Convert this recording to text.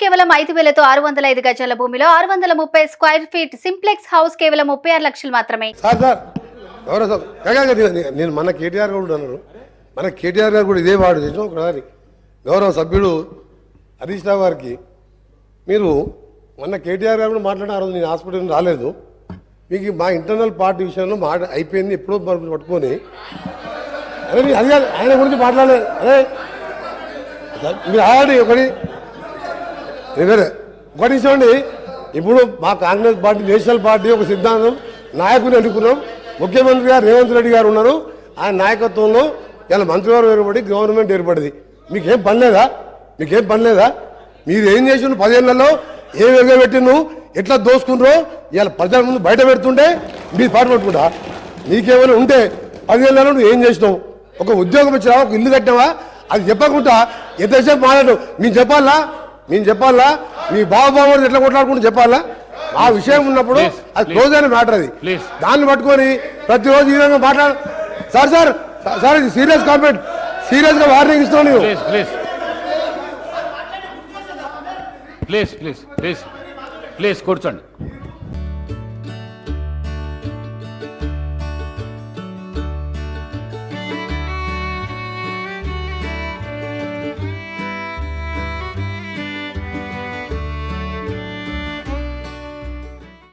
కేవలం ఐదు వేలతో ఆరు వందల ఐదు గజాల భూమిలో ఆరు వందల ముప్పై స్క్వేర్ ఫీట్ సింప్లెక్స్ హౌస్ కేవలం ముప్పై ఆరు లక్షలు మాత్రమే. సార్ సార్ ఎవరో సార్ నేను- నేను మన కేటీఆర్ గారు కూడా అన్నారు. మన కేటీఆర్ గారు కూడా ఇదే వాడు చేసిన ఒకసారి. గౌరవ సభ్యుడు హరీష్ రావు గారికి మీరు మొన్న కేటీఆర్ గారు కూడా మాట్లాడిన ఆ రోజు నేను హాస్పిటల్ నుంచి రాలేదు. మీకు మా ఇంటర్నల్ పార్టీ విషయంలో మాట అయిపోయింది ఎప్పుడో మరి పట్టుకొని. అరే మీరు అది కాదు ఆయన గురించి మాట్లాడలేదు. అరే సార్, మీరు ఆగండి ఒకటి ఒకటి చూడండి. ఇప్పుడు మా కాంగ్రెస్ పార్టీ నేషనల్ పార్టీ ఒక సిద్ధాంతం. నాయకుని ఎన్నుకున్నాం. ముఖ్యమంత్రి గారు రేవంత్ రెడ్డి గారు ఉన్నారు. ఆయన నాయకత్వంలో ఇలా మంత్రివర్గం ఏర్పడి గవర్నమెంట్ ఏర్పడింది. మీకేం పని లేదా? మీకేం పని లేదా? మీరు ఏం చేసిన పదేళ్ళలో? ఏ విధంగా పెట్టిను ఎట్లా దోసుకున్నారో ఇలా ప్రజల ముందు బయట పెడుతుంటే మీరు పాటు పట్టుకుంటా? నీకేమైనా ఉంటే పదిహేనులలో నువ్వు ఏం చేసినావు? ఒక ఉద్యోగం వచ్చినావా? ఒక ఇల్లు కట్టినావా? అది చెప్పకుండా ఎంతసేపు మాట్లాడు నేను చెప్పాలా? నేను చెప్పాలా? మీ బావబాబు ఎట్లా కొట్లాడుకుంటూ చెప్పాలా? ఆ విషయం ఉన్నప్పుడు అది. క్లోజ్ అయిన మ్యాటర్ అది. దాన్ని పట్టుకొని ప్రతిరోజు ఈ విధంగా మాట్లాడు సార్ సార్ సార్ ఇది సీరియస్ కామెంట్ సీరియస్గా వార్నింగ్ నేను please please please please please please కూర్చోండి.